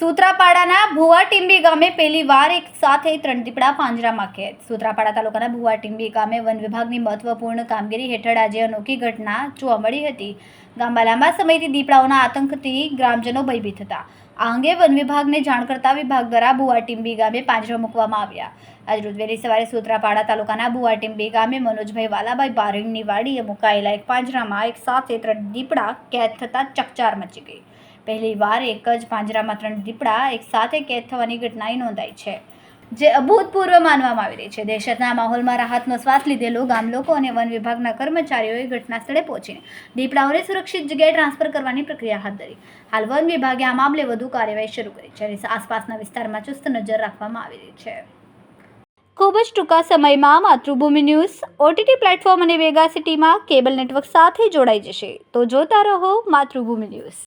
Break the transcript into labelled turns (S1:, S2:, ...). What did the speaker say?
S1: સૂત્રાપાડાના ભુવા ટીંબી ગામે પહેલી વાર એક સાથે ત્રણ દીપડા પાંજરામાં કેદ. સૂત્રાપાડા તાલુકાના ભુવા ટીંબી ગામે વન વિભાગની મહત્વપૂર્ણ કામગીરી હેઠળ આજે અનોખી ઘટના જોવા મળી હતી. ગામમાં લાંબા સમયથી દીપડાઓના આતંકથી ગ્રામજનો ભયભીત હતા. આ અંગે વન વિભાગને જાણ કરતા વિભાગ દ્વારા ભુવા ટીંબી ગામે પાંજરા મૂકવામાં આવ્યા. આજરોજ વહેલી સવારે સૂત્રાપાડા તાલુકાના ભુવા ટીંબી ગામે મનોજભાઈ વાલાભાઈ બારીંગની વાડીએ મુકાયેલા એક પાંજરામાં એક સાથે ત્રણ દીપડા કેદ થતાં ચકચાર મચી ગઈ. પહેલી વાર એક જ પાંજરામાં ત્રણ દીપડા એક સાથે કેદ થવાની ઘટનાએ નોંધાઈ છે, જે અભૂતપૂર્વ માનવામાં આવી રહી છે. દહેશતના માહોલમાં રાહતનો શ્વાસ લીધેલો ગામ લોકો અને વન વિભાગના કર્મચારીઓએ ઘટના સ્થળે પહોંચીને દીપડાઓને સુરક્ષિત જગ્યાએ ટ્રાન્સફર કરવાની પ્રક્રિયા હાથ ધરી. હાલ વન વિભાગે આ મામલે વધુ કાર્યવાહી શરૂ કરી છે અને આસપાસના વિસ્તારમાં ચુસ્ત નજર રાખવામાં આવી રહી છે. ખૂબ જ ટૂંકા સમયમાં માતૃભૂમિ ન્યૂઝ, ઓટીટી પ્લેટફોર્મ અને વેગા સિટીમાં કેબલ નેટવર્ક સાથે જોડાઈ જશે. તો જોતા રહો માતૃભૂમિ ન્યૂઝ.